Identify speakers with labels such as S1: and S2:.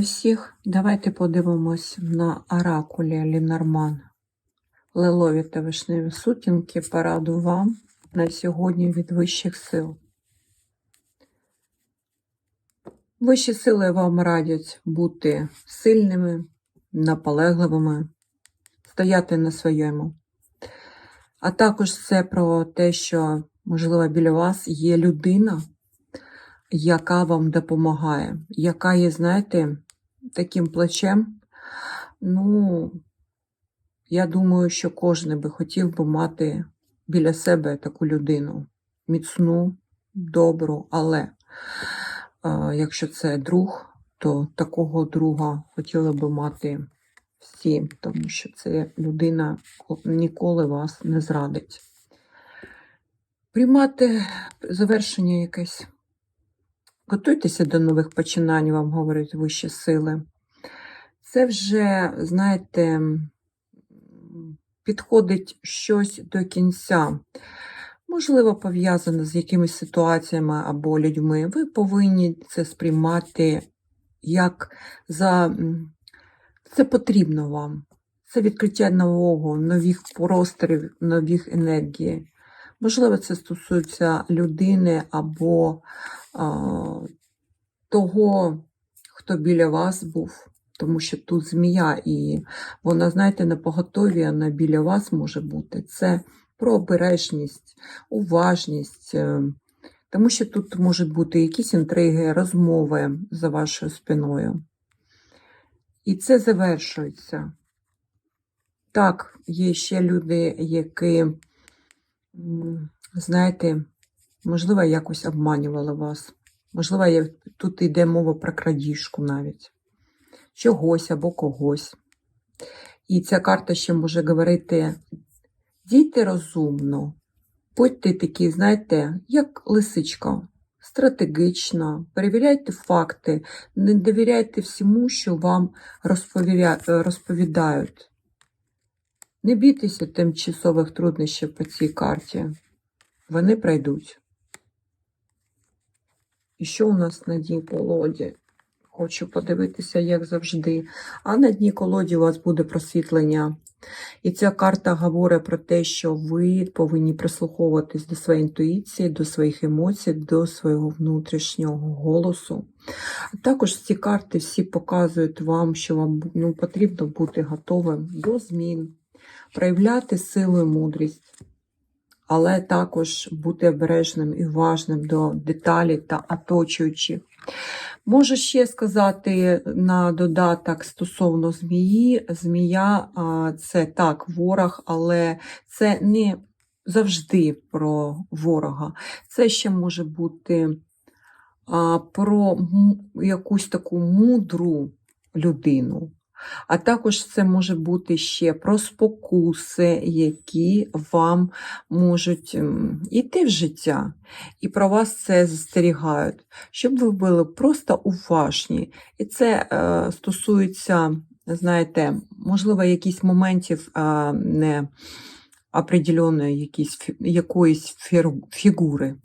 S1: Всіх давайте подивимось на оракулі Лінорман. Лилові та вишневі сутінки пораду вам на сьогодні від вищих сил. Вищі сили вам радять бути сильними, наполегливими, стояти на своєму. А також це про те, що, можливо, біля вас є людина, яка вам допомагає, яка є, знаєте, таким плечем. Ну, я думаю, що кожен би хотів би мати біля себе таку людину. Міцну, добру, але якщо це друг, то такого друга хотіли би мати всі, тому що це людина ніколи вас не зрадить. Приймати завершення якесь. Готуйтеся до нових починань, вам говорять вищі сили. Це вже, знаєте, підходить щось до кінця. Можливо, пов'язане з якимись ситуаціями або людьми. Ви повинні це сприймати як за це потрібно вам. Це відкриття нового, нових просторів, нових енергій. Можливо, це стосується людини або а, того, хто біля вас був, тому що тут змія, і вона, знаєте, на поготові, вона біля вас може бути. Це про обережність, уважність, е, тому що тут можуть бути якісь інтриги, розмови за вашою спиною. І це завершується. Так, є ще люди, які, знаєте, можливо, якось обманювали вас. Можливо, є- тут йде мова про крадіжку навіть. Чогось або когось. І ця карта ще може говорити: дійте розумно, будьте такі, знаєте, як лисичка, стратегічна, перевіряйте факти, не довіряйте всьому, що вам розповідають. Не бійтеся тимчасових труднощів по цій карті. Вони пройдуть. І що у нас на дні колоді? Хочу подивитися, як завжди. А на дні колоді у вас буде просвітлення. І ця карта говорить про те, що ви повинні прислуховуватись до своєї інтуїції, до своїх емоцій, до свого внутрішнього голосу. Також ці карти всі показують вам, що вам ну, потрібно бути готовим до змін, проявляти силу і мудрість, але також бути обережним і уважним до деталей та оточуючих. Можу ще сказати на додаток стосовно змії. Змія це так, ворог, але це не завжди про ворога. Це ще може бути про якусь таку мудру людину. А також це може бути ще про спокуси, які вам можуть йти в життя, і про вас це застерігають, щоб ви були просто уважні. І це е, стосується, знаєте, можливо, якісь моментів е, не определеної якоїсь фігури.